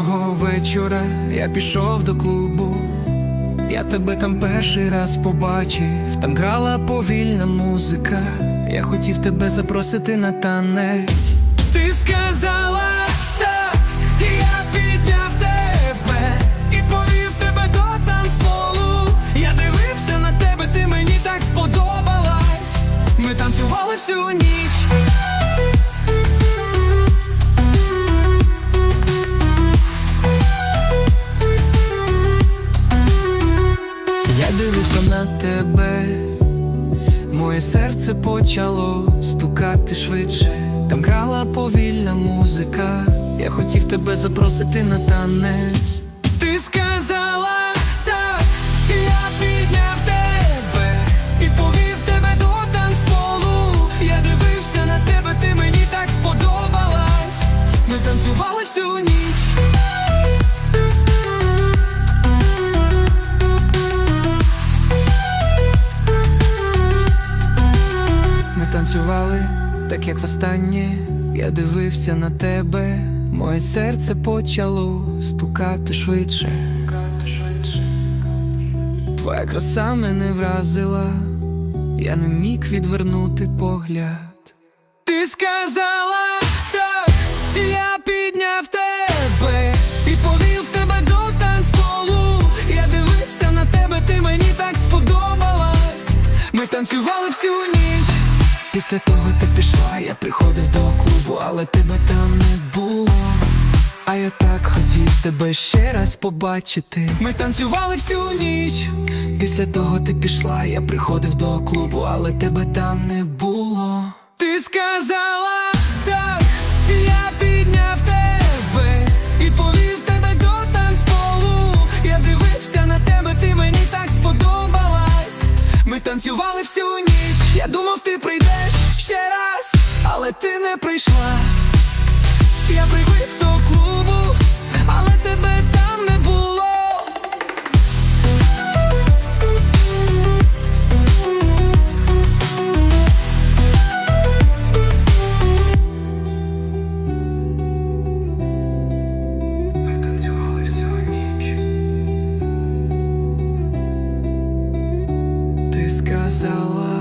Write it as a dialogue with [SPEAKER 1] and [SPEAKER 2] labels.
[SPEAKER 1] вечора я пішов до клубу. Я тебе там перший раз побачив, там грала повільна музика. Я хотів тебе запросити на танець. Ти сказала тебе, моє серце почало стукати швидше. Там грала повільна музика. Я хотів тебе запросити на танець. Ти сказала так, і я танцювали, так як востаннє Я дивився на тебе, моє серце почало стукати швидше. Твоя краса мене вразила, я не міг відвернути погляд. Ти сказала так, я підняв тебе і повів тебе до танцполу. Я дивився на тебе, ти мені так сподобалась. Ми танцювали всю ніч. Після того ти пішла, я приходив до клубу, але тебе там не було. А я так хотів тебе ще раз побачити. Ми танцювали всю ніч. Після того ти пішла, я приходив до клубу, але тебе там не було. Ти сказала танцювали всю ніч. Я думав, ти прийдеш ще раз, але ти не прийшла. Ти сказала так,